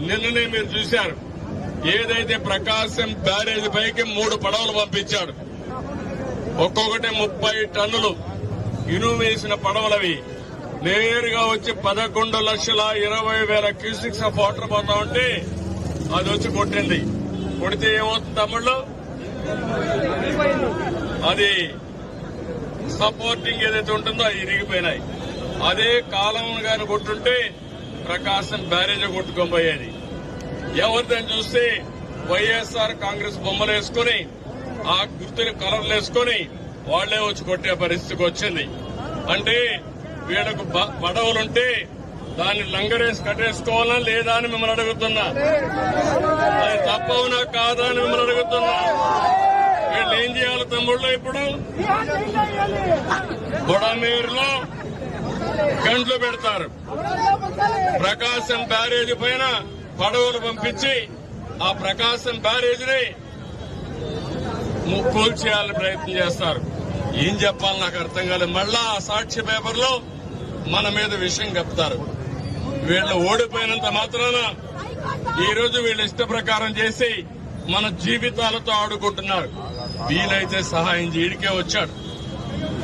నిన్ననే మీరు చూశారు. ఏదైతే ప్రకాశం బ్యారేజ్ పైకి మూడు పడవలు పంపించాడు. ఒక్కొక్కటి ముప్పై టన్నులు ఇనుము వేసిన పడవలవి. నేరుగా వచ్చి పదకొండు లక్షల ఇరవై వేల క్యూసిక్స్ ఆఫ్ వాటర్ పోతా ఉంటే అది వచ్చి కొట్టింది. కొడితే ఏమవుతుంది తమిళ్ళో? అది సపోర్టింగ్ ఏదైతే ఉంటుందో అది ఇరిగిపోయినాయి. అదే కాలం గాని కొట్టుంటే ప్రకాశం బ్యారేజ్ కొట్టుకోబోయేది ఎవరిదని చూస్తే వైఎస్ఆర్ కాంగ్రెస్ బొమ్మలు వేసుకుని ఆ గుర్తుని కలర్లు వేసుకుని వాళ్ళే వచ్చి కొట్టే పరిస్థితికి వచ్చింది. అంటే వీళ్ళకు పడవలుంటే దాన్ని లంగరేసి కట్టేసుకోవాలా లేదా అని మిమ్మల్ని అడుగుతున్నా. అది తప్పవునా కాదా అని మిమ్మల్ని అడుగుతున్నా. వీళ్ళు ఏం చేయాలి తమ్ముళ్ళు ఇప్పుడు? బుడమేరులో గంటలు పెడతారు. ప్రకాశం బ్యారేజీ పైన పడవలు పంపించి ఆ ప్రకాశం బ్యారేజీని ని కూల్చేయాలని ప్రయత్నం చేస్తారు. ఏం చెప్పాలి నాకు అర్థం కాలేదు. మళ్ళా ఆ సాక్షి పేపర్లో మన మీద విషయం చెప్తారు వీళ్ళు ఓడిపోయినంత మాత్రాన ఈ రోజు వీళ్ళ ఇష్ట ప్రకారం చేసి మన జీవితాలతో ఆడుకుంటున్నారు. వీలైతే సహాయం చేయడికే వచ్చాడు.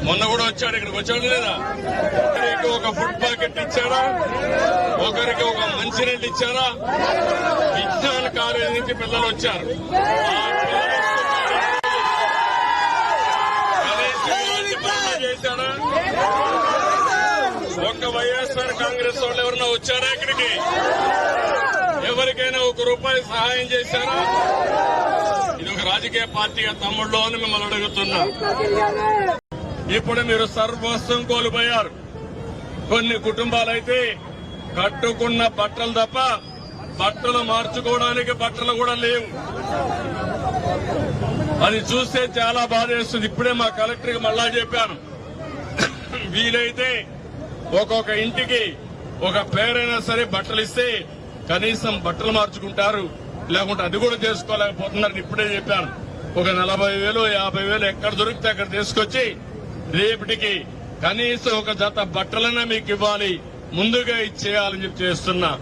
మొన్న కూడా వచ్చాడు ఇక్కడికి వచ్చాడు లేదా? ఒకరికి ఒక ఫుడ్ ప్యాకెట్ ఇచ్చారా? ఒకరికి ఒక మంచినీళ్ళు ఇచ్చారా? విజ్ఞాన కాలేజీ నుంచి పిల్లలు వచ్చారు. ఒక్క వైఎస్ఆర్ కాంగ్రెస్ వాళ్ళు ఎవరన్నా వచ్చారా ఇక్కడికి? ఎవరికైనా ఒక రూపాయి సహాయం చేశారా? ఇది ఒక రాజకీయ పార్టీగా తమ్ముళ్ళు అని మిమ్మల్ని అడుగుతున్నా. ఇప్పుడు మీరు సర్వస్వం కోల్పోయారు. కొన్ని కుటుంబాలైతే కట్టుకున్న బట్టలు తప్ప బట్టలు మార్చుకోవడానికి బట్టలు కూడా లేవు. అది చూస్తే చాలా బాధేస్తుంది ఇప్పుడే మా కలెక్టర్కి మళ్ళా చెప్పాను. వీలైతే ఒక్కొక్క ఇంటికి ఒక పేరైనా సరే బట్టలు ఇస్తే కనీసం బట్టలు మార్చుకుంటారు. లేకుంటే అది కూడా చేసుకోలేకపోతున్నారని ఇప్పుడే చెప్పాను. ఒక నలభై వేలు యాభై వేలు ఎక్కడ దొరికితే అక్కడ తీసుకొచ్చి రేపటికి కనీసం ఒక జత బట్టలన్నా మీకు ఇవ్వాలి. ముందుగా ఇచ్చేయాలని చెప్పి చేస్తున్నా.